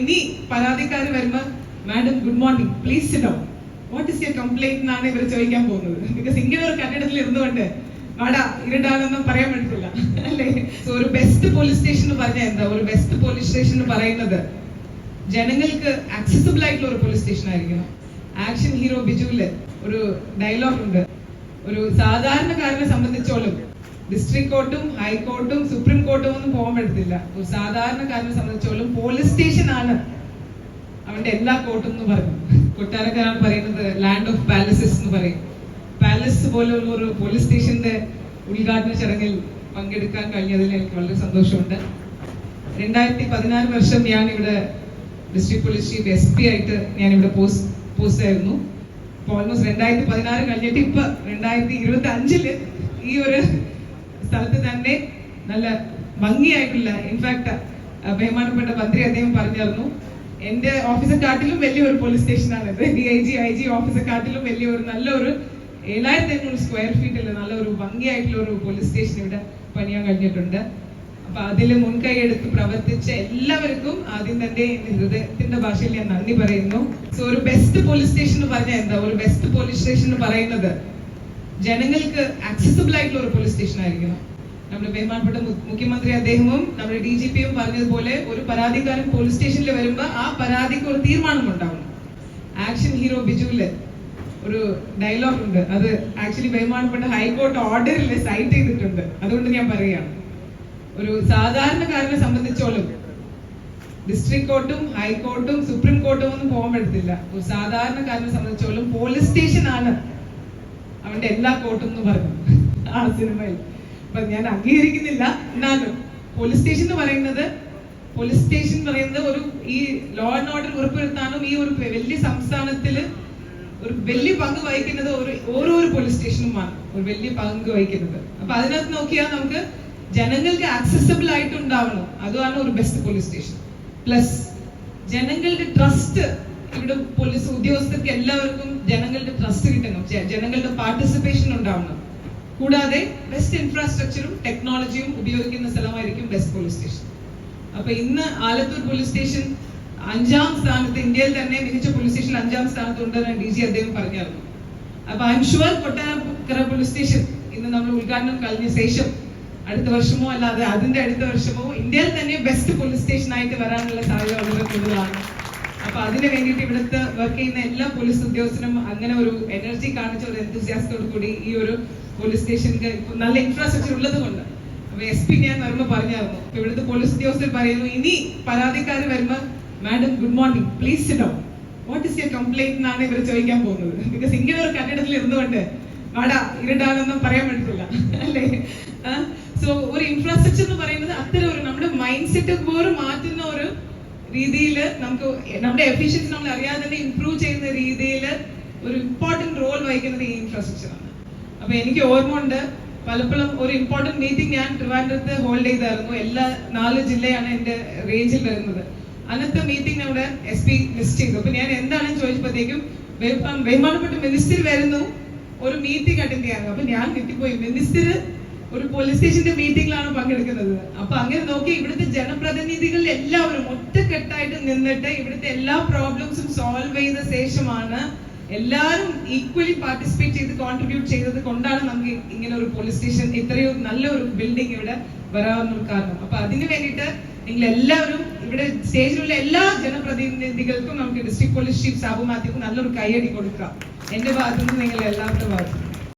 ഇനി പരാതിക്കാർ വരുമ്പോ madam good morning please sit what is your complaint എന്നാണ് ഇവർ ചോദിക്കാൻ പോകുന്നത്. ബിക്കോസ് ഇങ്ങനെ ഒരു കട്ടിടത്തിൽ ഇരുന്നുകൊണ്ട് വാടാ ഇരുടാണെന്നും പറയാൻ പറ്റില്ല അല്ലേ? സോ ഒരു ബെസ്റ്റ് പോലീസ് സ്റ്റേഷൻ എന്ന് പറഞ്ഞാൽ എന്താ? ഒരു ബെസ്റ്റ് പോലീസ് സ്റ്റേഷൻ എന്ന് പറയുന്നത് ജനങ്ങൾക്ക് ആക്സസിബിൾ ആയിട്ടുള്ള ഒരു പോലീസ് സ്റ്റേഷൻ ആയിരിക്കണം. ആക്ഷൻ ഹീറോ ബിജുവിൽ ഒരു ഡയലോഗ് ഉണ്ട്. ഒരു സാധാരണക്കാരനെ സംബന്ധിച്ചോളം ഡിസ്ട്രിക്ട് കോർട്ടും ഹൈക്കോർട്ടും സുപ്രീം കോർട്ടും ഒന്നും പോകാൻ പറ്റത്തില്ല ഒരു സാധാരണക്കാരനെ സംബന്ധിച്ചോളം പോലീസ് സ്റ്റേഷൻ ആണ്. അവന്റെ എല്ലാ കോർട്ടും എന്ന് പറഞ്ഞു കൊട്ടാരക്കാരാണ് പറയുന്നത് ലാൻഡ് ഓഫ് പാലസസ് എന്ന് പറയും. പാലസ് പോലുള്ള ഒരു പോലീസ് സ്റ്റേഷന്റെ ഉദ്ഘാടന ചടങ്ങിൽ പങ്കെടുക്കാൻ കഴിഞ്ഞതിൽ എനിക്ക് വളരെ സന്തോഷമുണ്ട്. രണ്ടായിരത്തി പതിനാല് വർഷം ഞാൻ ഇവിടെ district police chief S P ആയിട്ട് ഞാൻ ഇവിടെ പോസ്റ്റ് പോസ്റ്റ് ആയിരുന്നു. അപ്പോൾ ഓൾമോസ്റ്റ് രണ്ടായിരത്തി പതിനാറ് കഴിഞ്ഞിട്ട് ഇപ്പൊ രണ്ടായിരത്തി ഇരുപത്തി അഞ്ചിൽ ഈ ഒരു സ്ഥലത്ത് തന്നെ നല്ല ഭംഗിയായിട്ടുള്ള ഇൻഫാക്ട് ബഹുമാനപ്പെട്ട മന്ത്രി അദ്ദേഹം പറഞ്ഞിരുന്നു. എന്റെ ഓഫീസെക്കാട്ടിലും വലിയൊരു പോലീസ് സ്റ്റേഷനാണ് ഇത്. D I G I G ഓഫീസെക്കാട്ടിലും വലിയൊരു നല്ലൊരു ഏഴായിരത്തി അഞ്ഞൂറ് സ്ക്വയർ ഫീറ്റിൽ നല്ലൊരു ഭംഗിയായിട്ടുള്ള ഒരു പോലീസ് സ്റ്റേഷൻ ഇവിടെ പണിയാൻ കഴിഞ്ഞിട്ടുണ്ട്. അപ്പൊ അതിൽ മുൻകൈ എടുത്ത് പ്രവർത്തിച്ച എല്ലാവർക്കും ആദ്യം തന്നെ ഹൃദയത്തിന്റെ ഭാഷയിൽ ഞാൻ നന്ദി പറയുന്നു. സോ ഒരു ബെസ്റ്റ് പോലീസ് സ്റ്റേഷൻ എന്ന് പറഞ്ഞാൽ എന്താ? ഒരു ബെസ്റ്റ് പോലീസ് സ്റ്റേഷൻ എന്ന് പറയുന്നത് ജനങ്ങൾക്ക് ആക്സസിബിൾ ആയിട്ടുള്ള ഒരു പോലീസ് സ്റ്റേഷൻ ആയിരിക്കണം. നമ്മുടെ ബഹുമാനപ്പെട്ട മുഖ്യമന്ത്രി അദ്ദേഹവും നമ്മുടെ ഡി ജി പിയും പറഞ്ഞതുപോലെ ഒരു പരാതിക്കാരൻ പോലീസ് സ്റ്റേഷനിൽ വരുമ്പോൾ ആ പരാതിക്ക് ഒരു തീരുമാനം ഉണ്ടാവണം. ആക്ഷൻ ഹീറോ ബിജുവിൽ ഒരു ഡയലോഗ് ഉണ്ട്. അത് ആക്ച്വലി ബഹുമാനപ്പെട്ട ഹൈക്കോർട്ട് ഓർഡറിൽ സൈറ്റ് ചെയ്തിട്ടുണ്ട്. അതുകൊണ്ട് ഞാൻ പറയുകയാണ്. ഒരു സാധാരണക്കാരനെ സംബന്ധിച്ചോളം ഡിസ്ട്രിക്ട് കോർട്ടും ഹൈക്കോർട്ടും സുപ്രീം കോർട്ടും ഒന്നും പോകാൻ പറ്റത്തില്ല. ഒരു സാധാരണക്കാരനെ സംബന്ധിച്ചോളം പോലീസ് സ്റ്റേഷൻ ആണ് അവന്റെ എല്ലാ കോട്ടും എന്ന് പറഞ്ഞു. ആ സിനിമയിൽ. അപ്പൊ ഞാൻ അംഗീകരിക്കുന്നില്ല. എന്നാലും പോലീസ് സ്റ്റേഷൻ എന്ന് പറയുന്നത് പോലീസ് സ്റ്റേഷൻ പറയുന്നത് ഒരു ഈ ലോ ആൻഡ് ഓർഡർ ഉറപ്പുവരുത്താനും ഈ ഒരു വലിയ സംസ്ഥാനത്തിൽ ഒരു വലിയ പങ്ക് വഹിക്കുന്നത് ഒരു ഓരോ പോലീസ് സ്റ്റേഷനുമാണ് ഒരു വലിയ പങ്ക് വഹിക്കുന്നത്. അപ്പൊ അതിനകത്ത് നോക്കിയാൽ നമുക്ക് ജനങ്ങൾക്ക് ആക്സസിബിൾ ആയിട്ട് ഉണ്ടാവണം അതുമാണ് ഒരു ബെസ്റ്റ് പോലീസ് സ്റ്റേഷൻ പ്ലസ് ജനങ്ങളുടെ ട്രസ്റ്റ് ഇവിടെ പോലീസ് ഉദ്യോഗസ്ഥർക്ക് എല്ലാവർക്കും ജനങ്ങളുടെ ട്രസ്റ്റ് കിട്ടണം. ജനങ്ങളുടെ പാർട്ടിസിപ്പേഷൻ ഉണ്ടാവണം. കൂടാതെ ബെസ്റ്റ് ഇൻഫ്രാസ്ട്രക്ചറും ടെക്നോളജിയും ഉപയോഗിക്കുന്ന സ്ഥലമായിരിക്കും ബെസ്റ്റ് പോലീസ് സ്റ്റേഷൻ അപ്പൊ ഇന്ന് ആലത്തൂർ പോലീസ് സ്റ്റേഷൻ അഞ്ചാം സ്ഥാനത്ത് ഇന്ത്യയിൽ തന്നെ മികച്ച പോലീസ് സ്റ്റേഷൻ അഞ്ചാം സ്ഥാനത്തുണ്ടെന്ന് ഡി ജി അദ്ദേഹം പറഞ്ഞായിരുന്നു അപ്പൊ I am sure Kottarakkara police station ഇന്ന് നമ്മൾ ഉദ്ഘാടനം കഴിഞ്ഞ ശേഷം അടുത്ത വർഷമോ അല്ലാതെ അതിന്റെ അടുത്ത വർഷമോ ഇന്ത്യയിൽ തന്നെ ബെസ്റ്റ് പോലീസ് സ്റ്റേഷൻ ആയിട്ട് വരാനുള്ള സാധ്യത വളരെ കൂടുതലാണ്. അപ്പൊ അതിന് വേണ്ടിയിട്ട് ഇവിടുത്തെ വർക്ക് ചെയ്യുന്ന എല്ലാ പോലീസ് ഉദ്യോഗസ്ഥനും അങ്ങനെ ഒരു എനർജി കാണിച്ച ഒരു എന്തുസിയാസത്തോടു കൂടി ഈ ഒരു പോലീസ് സ്റ്റേഷനിൽ നല്ല ഇൻഫ്രാസ്ട്രക്ചർ ഉള്ളത് കൊണ്ട്. അപ്പൊ എസ് പി ഞാൻ വരുമ്പോൾ പറഞ്ഞായിരുന്നു. അപ്പൊ ഇവിടുത്തെ പോലീസ് ഉദ്യോഗസ്ഥർ പറയുന്നു ഇനി പരാതിക്കാർ വരുമ്പോ madam good morning please down what is your complaint എന്നാണ് ഇവർ ചോദിക്കാൻ പോകുന്നത്. ബിക്കോസ് ഇങ്ങനെ ഒരു കട്ടിടത്തിൽ ഇരുന്നുകൊണ്ട് വാടാ ഇരുടാണെന്നും പറയാൻ പറ്റത്തില്ല. അല്ലേ? സോ ഒരു ഇൻഫ്രാസ്ട്രക്ചർ എന്ന് പറയുന്നത് അത്തരം ഒരു നമ്മുടെ മൈൻഡ് സെറ്റ് പോലും മാറ്റുന്ന ഒരു രീതിയിൽ നമുക്ക് നമ്മുടെ എഫിഷ്യൻസി നമ്മൾ അറിയാതെ തന്നെ ഇമ്പ്രൂവ് ചെയ്യുന്ന രീതിയിൽ ഒരു ഇമ്പോർട്ടന്റ് റോൾ വഹിക്കുന്നത് ഈ ഇൻഫ്രാസ്ട്രക്ചറാണ് അപ്പോൾ അപ്പൊ എനിക്ക് ഓർമ്മ ഉണ്ട് പലപ്പോഴും ഒരു ഇമ്പോർട്ടന്റ് മീറ്റിംഗ് ഞാൻ ട്രിവാൻഡ്രത്ത് ഹോൾഡ് ചെയ്തായിരുന്നു. എല്ലാ നാല് ജില്ലയാണ് എന്റെ റേഞ്ചിൽ വരുന്നത്. അന്നത്തെ മീറ്റിംഗ് അവിടെ എസ് പി ലിസ്റ്റ് ചെയ്തു. അപ്പോൾ ഞാൻ എന്താണെന്ന് ചോദിച്ചപ്പോഴത്തേക്കും ബഹു- ബഹുമാനപ്പെട്ട മിനിസ്റ്റർ വരുന്നു ഒരു മീറ്റിംഗ് അറ്റൻഡ് ചെയ്യാൻ. അപ്പം ഞാൻ കിട്ടിപ്പോയി. മിനിസ്റ്റർ ഒരു പോലീസ് സ്റ്റേഷന്റെ മീറ്റിംഗിലാണ് പങ്കെടുക്കുന്നത്. അപ്പൊ അങ്ങനെ നോക്കി ഇവിടുത്തെ ജനപ്രതിനിധികൾ എല്ലാവരും ഒറ്റക്കെട്ടായിട്ട് നിന്നിട്ട് ഇവിടുത്തെ എല്ലാ പ്രോബ്ലംസും സോൾവ് ചെയ്ത ശേഷമാണ് എല്ലാവരും ഈക്വലി പാർട്ടിസിപ്പേറ്റ് ചെയ്ത് കോൺട്രിബ്യൂട്ട് ചെയ്തത് കൊണ്ടാണ് നമുക്ക് ഇങ്ങനെ ഒരു പോലീസ് സ്റ്റേഷൻ ഇത്രയും നല്ലൊരു ബിൽഡിംഗ് ഇവിടെ വരാനുള്ള കാരണം. അപ്പൊ അതിന് വേണ്ടിയിട്ട് നിങ്ങൾ എല്ലാവരും ഇവിടെ സ്റ്റേജിലുള്ള എല്ലാ ജനപ്രതിനിധികൾക്കും നമുക്ക് ഡിസ്ട്രിക്ട് പോലീസ് ചീഫ് സാബു നല്ലൊരു കൈയടി കൊടുക്കാം. എന്റെ ഭാഗത്തുനിന്ന് നിങ്ങൾ എല്ലാവരുടെ ഭാഗത്തുനിന്ന്.